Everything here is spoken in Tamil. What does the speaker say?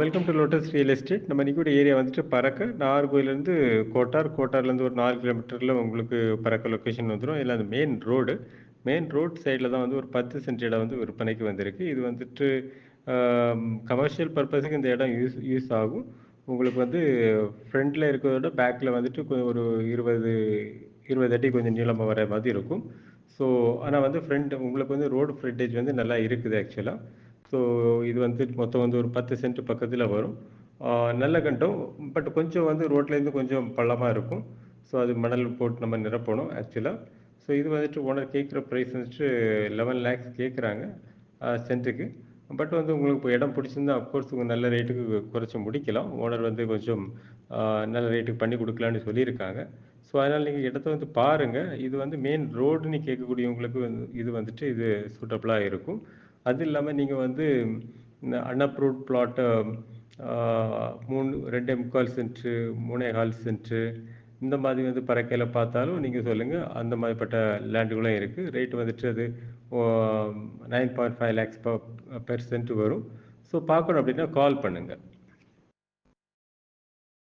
Welcome to lotus real estate நம்ம இன்னைக்கு ஏரியா வந்துட்டு பறக்க. நாகர்கோயிலேருந்து கோட்டார். கோட்டார்லேருந்து ஒரு நாலு கிலோமீட்டரில் உங்களுக்கு பறக்க லொக்கேஷன் வந்துடும் இல்லை அந்த மெயின் ரோடு மெயின் ரோட் சைடில் தான் வந்து ஒரு பத்து சென்ட் இடம் வந்து விற்பனைக்கு வந்திருக்கு. இது வந்துட்டு கமர்ஷியல் பர்பஸுக்கு இந்த இடம் யூஸ் யூஸ் ஆகும். உங்களுக்கு வந்து ஃப்ரண்ட்டில் இருக்கிறத விட பேக்கில் வந்துட்டு ஒரு இருபது இருபது அடி கொஞ்சம் நீளமாக வர மாதிரி இருக்கும். ஸோ ஆனால் வந்து ஃப்ரண்ட் உங்களுக்கு வந்து ரோடு ஃப்ரண்டேஜ் வந்து நல்லா இருக்குது ஆக்சுவலாக ஸோ இது வந்து மொத்தம் வந்து ஒரு பத்து சென்ட் பக்கத்தில் வரும். நல்ல கண்டம். பட் கொஞ்சம் வந்து ரோட்லேருந்து கொஞ்சம் பள்ளமாக இருக்கும். ஸோ அது மணல் போட்டு நம்ம நிரப்பணும் ஆக்சுவலாக ஸோ இது வந்துட்டு ஓனர் கேட்குற ப்ரைஸ் வந்துட்டு லெவன் லேக்ஸ் கேட்குறாங்க சென்ட்டுக்கு பட் வந்து உங்களுக்கு இப்போ இடம் பிடிச்சிருந்தா அஃப்கோர்ஸ் உங்கள் நல்ல ரேட்டுக்கு குறைச்சி முடிக்கலாம். ஓனர் வந்து கொஞ்சம் நல்ல ரேட்டுக்கு பண்ணி கொடுக்கலான்னு சொல்லியிருக்காங்க. ஸோ அதனால் நீங்கள் இடத்த வந்து பாருங்கள் இது வந்து மெயின் ரோடுன்னு கேட்கக்கூடியவங்களுக்கு வந்து இது வந்துட்டு இது சூட்டபுளாக இருக்கும். அது இல்லாமல் நீங்கள் வந்து இந்த அன்அப்ரூவ்ட் பிளாட்டை மூணு ரெண்டு முக்கால் சென்ட்டு மூணே கால் சென்ட்டு இந்த மாதிரி வந்து பறக்கையில் பார்த்தாலும் நீங்கள் சொல்லுங்கள் அந்த மாதிரிப்பட்ட லேண்டுகளும் இருக்குது ரேட் வந்துட்டு அது nine point five lakhs per cent வரும். ஸோ பார்க்கணும் அப்படின்னா கால் பண்ணுங்கள்